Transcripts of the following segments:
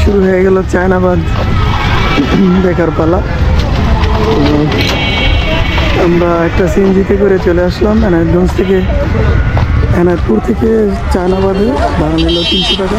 শুরু হয়ে গেল চায়নাবাদ বেকার পালা। আমরা একটা সিএনজিতে করে চলে আসলাম এনায়তগঞ্জ থেকে। এনায়তপুর থেকে চায়নাবাদে ভাড়া নিল তিনশো টাকা।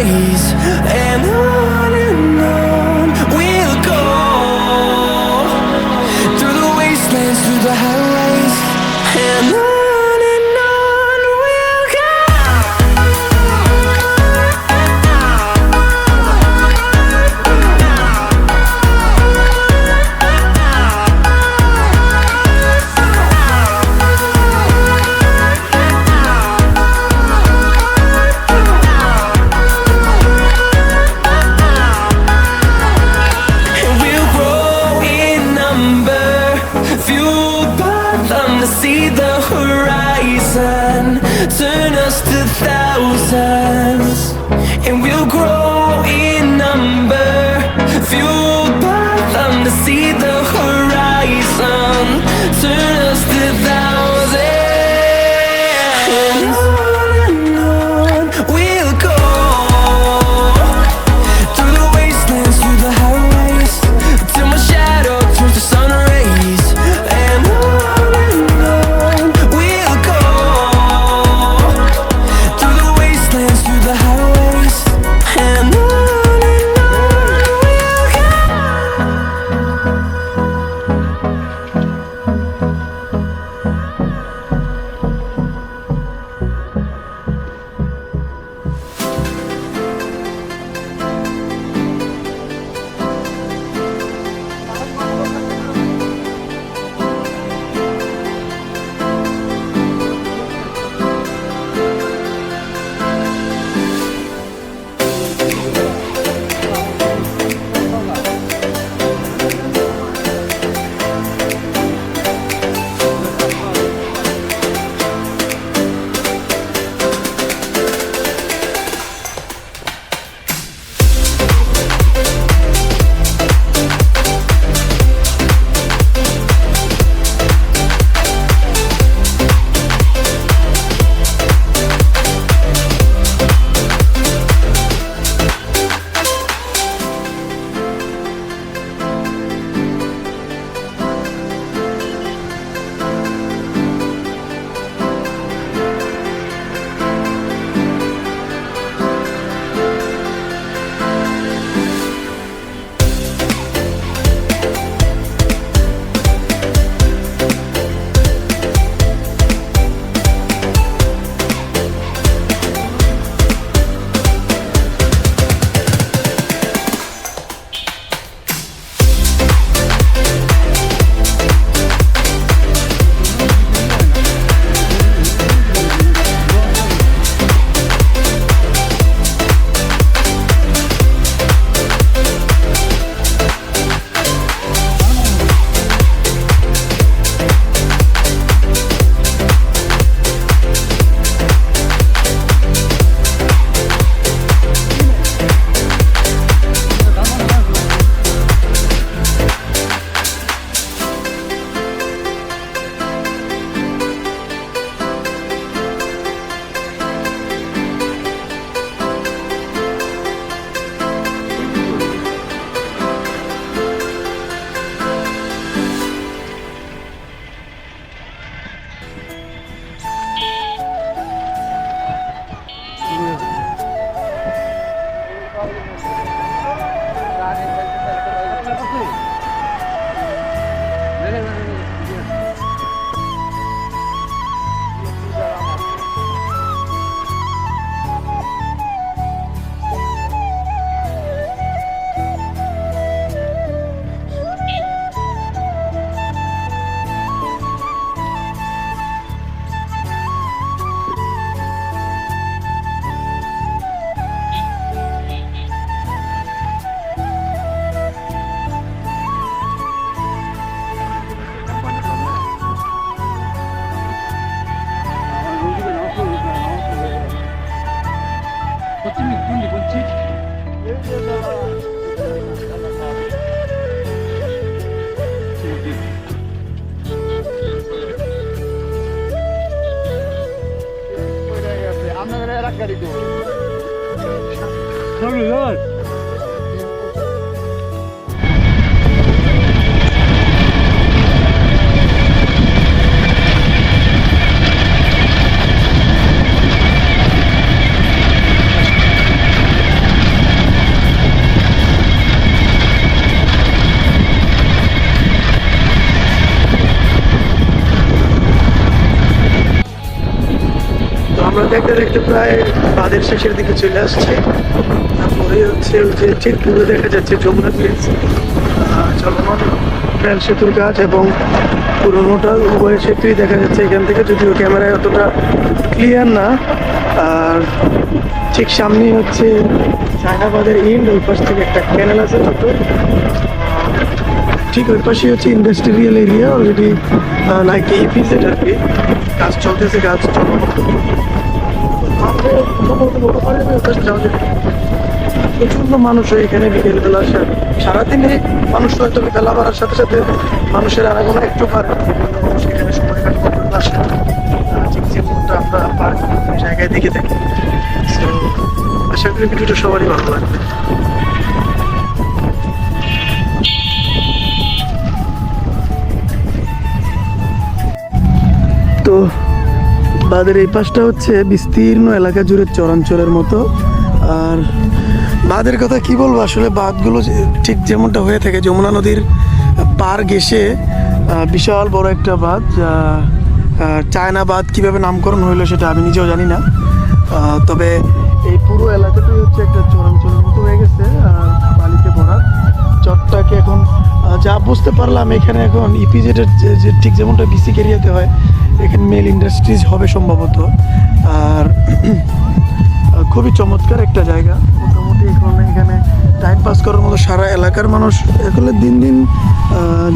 and I দেখতে দেখতে প্রায় বাদের শেষের দিকে চলে আসছে। তারপরে হচ্ছে ওই যে ঠিক দূরে দেখা যাচ্ছে যমুনা ব্রিজ চলমান রেল সেতুর কাজ এবং পুরোনোটা উভয় সেতুই দেখা যাচ্ছে এখান থেকে। যদিও ক্যামেরায় অতটা ক্লিয়ার না। আর ঠিক সামনেই হচ্ছে চায়নাবাদের ইন্ড, ওই পাশ থেকে একটা ক্যানেল আছে ছোট। ঠিক ওই পাশে হচ্ছে industrial area already like EPZ আর কি। কাজ চলতেছে, কাজ চলমান। প্রচণ্ড মানুষ এখানে বিকেলবেলা আসে। সারাদিনে মানুষ হয়তো বিকেলা বাড়ার সাথে সাথে মানুষের আনাগোনা একটু মানুষ এখানে সময় যেমনটা আমরা পার্ক জায়গায় দেখে থাকি। আশা করি ভিডিওটা সবারই ভালো লাগবে। তো বাদের এই পাশটা হচ্ছে বিস্তীর্ণ এলাকা জুড়ে চরাঞ্চলের মতো। আর বাঁধের কথা কি বলব? আসলে বাঁধগুলো ঠিক যেমনটা হয়ে থাকে, যমুনা নদীর পার ঘেসে বিশাল বড় একটা বাঁধ চায়না বাঁধ কীভাবে নামকরণ হইল সেটা আমি নিজেও জানি না। তবে এই পুরো এলাকাটাই হচ্ছে একটা চরাঞ্চলের মতো হয়ে গেছে বালিতে ভরা। চরটাকে এখন যা বুঝতে পারলাম, এখানে এখন ইপিজেডের যে ঠিক যেমনটা বিসিক এরিয়াতে হয় এখানে মেল ইন্ডাস্ট্রিজ হবে সম্ভবত। আর খুবই চমৎকার একটা জায়গা। মোটামুটি এখন এখানে টাইম পাস করার মতো সারা এলাকার মানুষ এখানে দিন দিন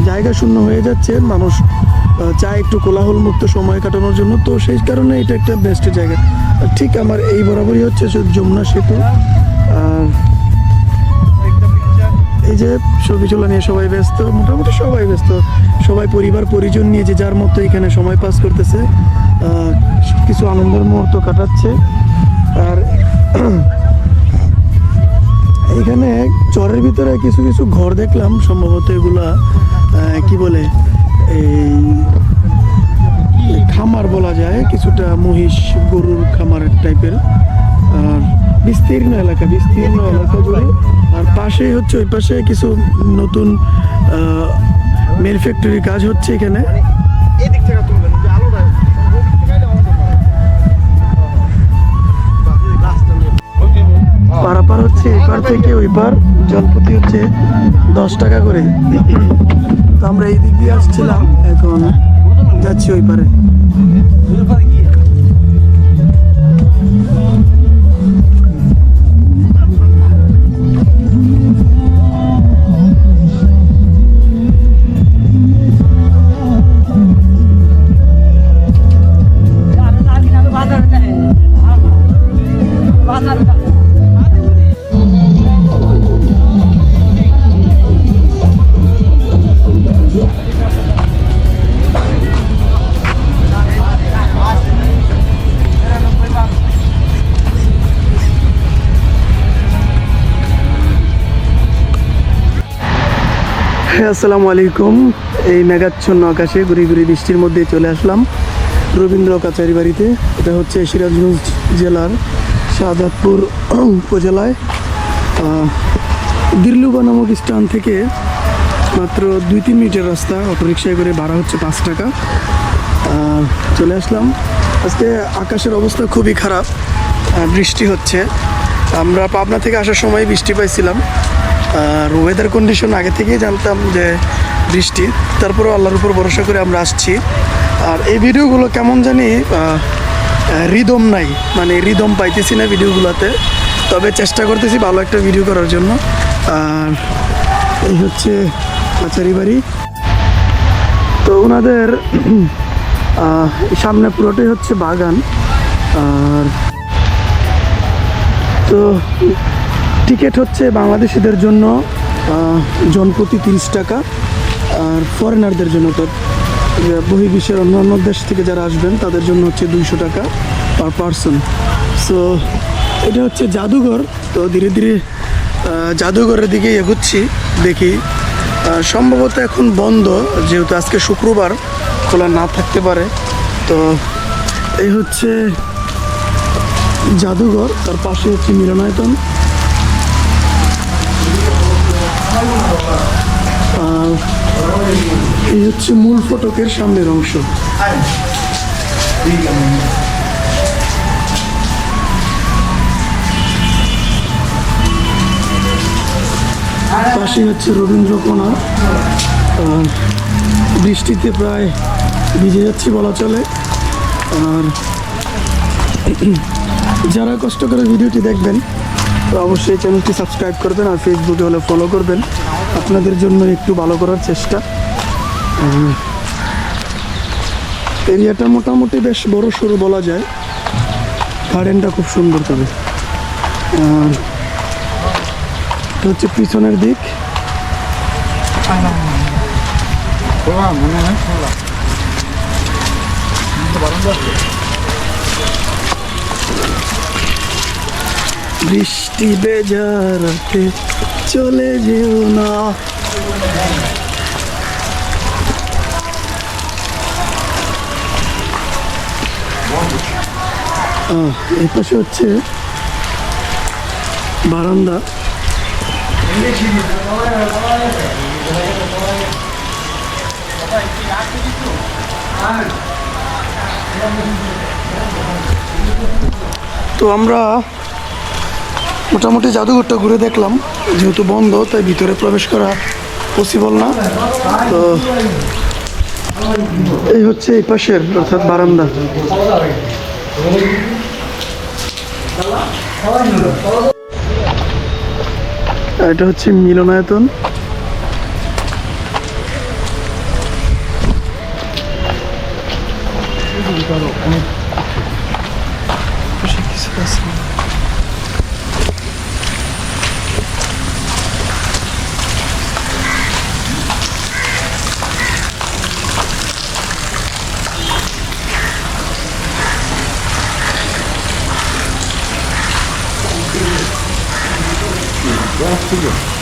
জায়গা শূন্য হয়ে যাচ্ছে। মানুষ চায় একটু কোলাহল মুক্ত সময় কাটানোর জন্য। তো সেই কারণে এটা একটা বেস্ট জায়গা। ঠিক আমার এই বরাবরই হচ্ছে যমুনা সেতু। আর এই যে ছবি তোলা নিয়ে সবাই ব্যস্ত, মোটামুটি সবাই ব্যস্ত। সবাই পরিবার, পরিজন নিয়ে যে যার মতো এখানে সময় পাস করতেছে কিছু আনন্দের মুহূর্ত কাটাচ্ছে। আর এখানে চরের ভিতরে কিছু কিছু ঘর দেখলাম, সম্ভবত এগুলা কি বলে, এই খামার বলা যায়, কিছুটা মহিষ, গরুর খামার টাইপের। আর বিস্তীর্ণ এলাকা বিস্তীর্ণ এলাকা জুড়ে। আর পাশেই হচ্ছে, ওই পাশে কিছু নতুন মেল ফ্যাক্টরি কাজ হচ্ছে এখানে। নিয়ে। পারাপার হচ্ছে এপার থেকে ওই পার জলপতি হচ্ছে দশ টাকা করে। তো আমরা এই দিক দিয়ে আসছিলাম এখন যাচ্ছি ওই পারে আসসালামু আলাইকুম। এই মেঘাচ্ছন্ন আকাশে ঘুরি ঘুরি বৃষ্টির মধ্যে চলে আসলাম রবীন্দ্র কাচারি বাড়িতে। এটা হচ্ছে সিরাজগঞ্জ জেলার শাহজাদপুর উপজেলায়। আহ, দিরলুবা নামক স্থান থেকে মাত্র দুই তিন মিনিটের রাস্তা অটোরিকশায় করে ভাড়া হচ্ছে পাঁচ টাকা। চলে আসলাম। আজকে আকাশের অবস্থা খুবই খারাপ। বৃষ্টি হচ্ছে। আমরা পাবনা থেকে আসার সময় বৃষ্টি পাইছিলাম। আর ওয়েদার কন্ডিশন আগে থেকেই জানতাম যে বৃষ্টি। তারপরেও আল্লাহর উপর ভরসা করে আমরা আসছি। আর এই ভিডিওগুলো কেমন জানি রিদম নাই। মানে রিদম পাইতেছি না ভিডিওগুলোতে। তবে চেষ্টা করতেছি ভালো একটা ভিডিও করার জন্য। আর এই হচ্ছে কাচারি বাড়ি। তো ওনাদের সামনে পুরোটাই হচ্ছে বাগান। আর তো টিকিট হচ্ছে বাংলাদেশিদের জন্য জনপ্রতি তিরিশ টাকা, আর ফরেনারদের জন্য তো বহির্বিশ্বের অন্যান্য দেশ থেকে যারা আসবেন, তাদের জন্য হচ্ছে দুইশো টাকা পার পারসন সো এটা হচ্ছে জাদুঘর। তো ধীরে ধীরে জাদুঘরের দিকে এগোচ্ছি, দেখি। সম্ভবত এখন বন্ধ, যেহেতু আজকে শুক্রবার, খোলা না থাকতে পারে। তো এই হচ্ছে জাদুঘর, তার পাশে হচ্ছে মিলনায়তন। হচ্ছে মূল ফটকের সামনের অংশ। পাশে হচ্ছে রবীন্দ্র কোনা আর বৃষ্টিতে প্রায় ভিজে যাচ্ছি বলা চলে। আর যারা কষ্ট করে ভিডিওটি দেখবেন তো অবশ্যই চ্যানেলটি সাবস্ক্রাইব করবেন আর ফেসবুকে হলে ফলো করবেন। আপনাদের জন্য একটু ভালো করার চেষ্টা। এরিয়াটা মোটামুটি বেশ বড় সড়ো বলা যায়। গার্ডেনটা খুব সুন্দর তবে। এটা হচ্ছে পিছনের দিক। বৃষ্টি বেজারাতে চলে যেও না। এই পাশে হচ্ছে বারান্দা। তো আমরা মোটামুটি জাদুঘরটা ঘুরে দেখলাম, যেহেতু বন্ধ, তাই ভিতরে প্রবেশ করা পসিবল না। তো এই হচ্ছে এই পাশের, অর্থাৎ বারান্দা। এটা হচ্ছে মিলনায়তন কিছু আছে Kingdom.